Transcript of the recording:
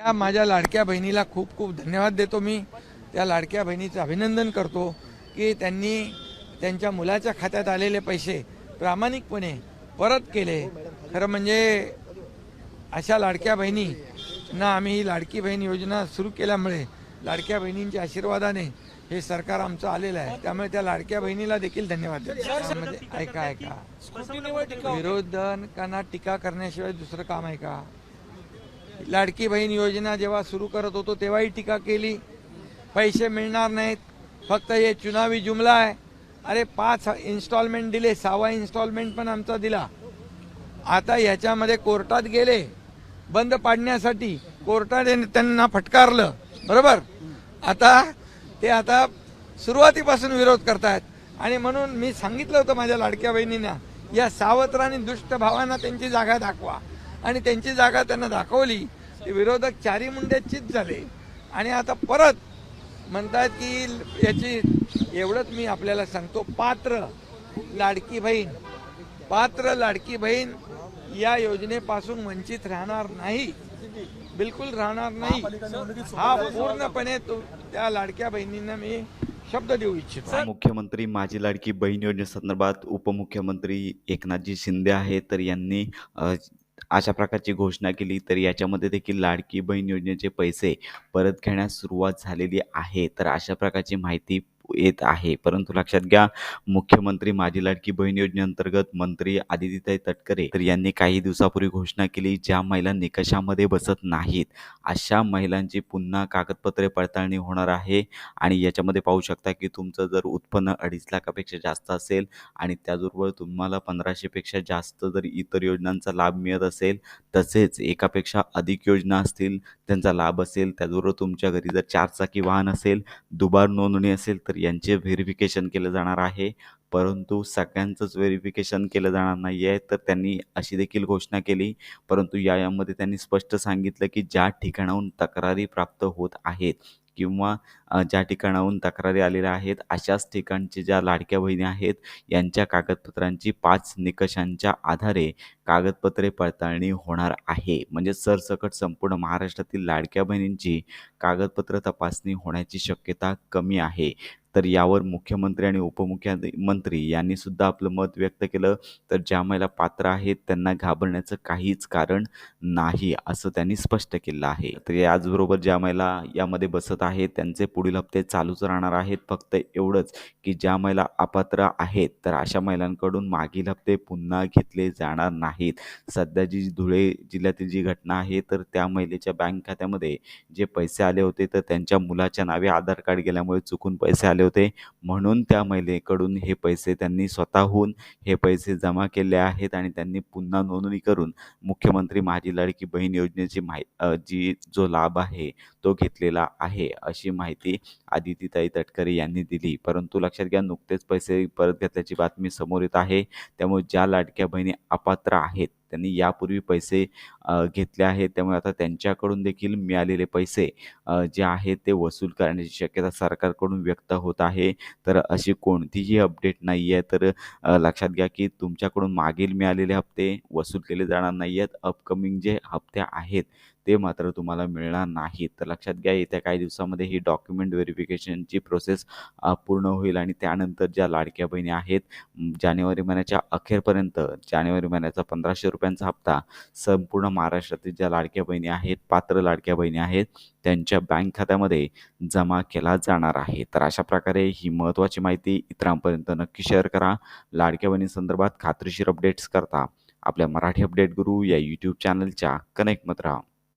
या माझ्या लाडक्या बहिणीला खूप खूप धन्यवाद देतो मी. त्या लाडक्या बहिणीचं अभिनंदन करतो की त्यांनी त्यांच्या मुलाच्या खात्यात आलेले पैसे प्रामाणिकपणे परत केले. खरं म्हणजे अशा लाडक्या बहिणी ना आम्ही ही लाडकी बहीण योजना सुरू केल्यामुळे लाडक्या बहिणींच्या आशीर्वादाने हे सरकार आमचं आलेलं आहे. त्यामुळे त्या लाडक्या बहिणीला देखील धन्यवाद देतो. त्यामध्ये ऐका ऐका. विरोधकांना टीका करण्याशिवाय दुसरं काम आहे का? लाडकी बहीण योजना जेव्हा सुरू करत होतो तेव्हाही टीका केली. पैसे मिळणार नाहीत. फक्त हे चुनावी जुमला आहे. अरे पाच इन्स्टॉलमेंट दिले सहावा इन्स्टॉलमेंट पण आमचा दिला. आता ह्याच्यामध्ये कोर्टात गेले. बंद पाडण्यासाठी कोर्टाने त्यांना फटकारलं. बरोबर? आता ते आता सुरुवातीपासून विरोध करतायत. आणि म्हणून मी सांगितलं होतं माझ्या लाडक्या बहिणींना या सावत्र आणि दुष्ट भावांना त्यांची जागा दाखवा. आणि त्यांची जागा त्यांना दाखवली. ते विरोधक चारी मुंड्याचीच झाले. आणि आता परत म्हणतात की याची एवढंच मी आपल्याला सांगतो. पात्र लाडकी बहीण पात्र लाडकी बहीण या योजनेपासून वंचित राहणार नाही. बिलकुल राहणार नाही. हा पूर्णपणे तो त्या लाडक्या बहिणींना मी शब्द देऊ इच्छितो. मुख्यमंत्री माझी लाडकी बहीण योजनेसंदर्भात उपमुख्यमंत्री एकनाथजी शिंदे आहे तर यांनी अशा प्रकारची घोषणा केली तर याच्यामध्ये देखील लाडकी बहीण योजनेचे पैसे परत घेण्यास सुरुवात झालेली आहे. तर अशा प्रकारची माहिती येत आहे. परंतु लक्षात घ्या मुख्यमंत्री माझी लाडकी बहीण योजनेअंतर्गत मंत्री आदितीताई तटकरे तर यांनी काही दिवसापूर्वी घोषणा केली ज्या महिला निकषामध्ये बसत नाहीत. अशा महिलांची पुन्हा कागदपत्रे पडताळणी होणार आहे आणि याच्यामध्ये पाहू शकता की तुमचं जर उत्पन्न अडीच लाखापेक्षा जास्त असेल आणि त्याचबरोबर तुम्हाला पंधराशेपेक्षा जास्त जर इतर योजनांचा लाभ मिळत असेल तसेच एकापेक्षा अधिक योजना असतील त्यांचा लाभ असेल त्याचबरोबर तुमच्या घरी जर चारचाकी वाहन असेल दुबार नोंदणी असेल तर यांचे व्हेरिफिकेशन केलं जाणार आहे. परंतु सगळ्यांचंच व्हेरिफिकेशन केलं जाणार नाही आहे तर त्यांनी अशी देखील घोषणा केली. परंतु या यामध्ये त्यांनी स्पष्ट सांगितलं की ज्या ठिकाणाहून तक्रारी प्राप्त होत आहेत किंवा ज्या ठिकाणाहून तक्रारी आलेल्या आहेत अशाच ठिकाणच्या ज्या लाडक्या बहिणी आहेत यांच्या कागदपत्रांची पाच निकषांच्या आधारे कागदपत्रे पडताळणी होणार आहे. म्हणजे सरसकट संपूर्ण महाराष्ट्रातील लाडक्या बहिणींची कागदपत्र तपासणी होण्याची शक्यता कमी आहे. तर यावर मुख्यमंत्री आणि उपमुख्यमंत्री यांनी सुद्धा आपलं मत व्यक्त केलं. तर ज्या महिला पात्र आहेत त्यांना घाबरण्याचं काहीच कारण नाही असं त्यांनी स्पष्ट केलं आहे. तर याचबरोबर ज्या महिला यामध्ये बसत आहेत त्यांचे पुढील हप्ते चालूच राहणार आहेत. फक्त एवढंच की ज्या महिला अपात्र आहेत तर अशा महिलांकडून मागील हप्ते पुन्हा घेतले जाणार नाही आहेत. सध्या जी धुळे जिल्ह्यातील जी घटना आहे तर त्या महिलेच्या बँक खात्यामध्ये जे पैसे आले होते तर त्यांच्या मुलाच्या नावे आधार कार्ड गेल्यामुळे चुकून पैसे आले होते. म्हणून त्या महिलेकडून हे पैसे त्यांनी स्वतःहून हे पैसे जमा केले आहेत आणि त्यांनी पुन्हा नोंदणी करून मुख्यमंत्री माझी लाडकी बहीण योजनेची माहि जी जो लाभ आहे तो घेतलेला आहे अशी माहिती आदितीताई तटकरे यांनी दिली. परंतु लक्षात घ्या नुकतेच पैसे परत घेतल्याची बातमी समोर येत आहे. त्यामुळे ज्या लाडक्या बहिणी अपात्र आहेत त्यांनी यापूर्वी पैसे घेतले आहेत. त्यामुळे आता त्यांच्याकडून देखील मिळालेले पैसे जे आहेत ते वसूल करण्याची शक्यता सरकारकडून व्यक्त होत आहे. तर अशी कोणतीही अपडेट नाही आहे तर लक्षात घ्या की तुमच्याकडून मागील मिळालेले हप्ते वसूल केले जाणार नाही आहेत अपकमिंग जे हप्ते आहेत ते मात्र तुम्हाला मिळणार नाहीत. तर लक्षात घ्या येत्या काही दिवसामध्ये ही डॉक्युमेंट व्हेरिफिकेशनची प्रोसेस पूर्ण होईल आणि त्यानंतर ज्या लाडक्या बहिणी आहेत जानेवारी महिन्याच्या अखेरपर्यंत जानेवारी महिन्याचा पंधराशे रुपये रुपयांचा हप्ता. संपूर्ण महाराष्ट्रातील ज्या लाडक्या बहिणी आहेत पात्र लाडक्या बहिणी आहेत त्यांच्या बँक खात्यामध्ये जमा केला जाणार आहे. तर अशा प्रकारे ही महत्त्वाची माहिती इतरांपर्यंत नक्की शेअर करा. लाडक्या बहिणींसंदर्भात खात्रीशीर अपडेट्स करता. आपल्या मराठी अपडेट गुरु या यूट्यूब चॅनलच्या कनेक्टमध्ये राहा.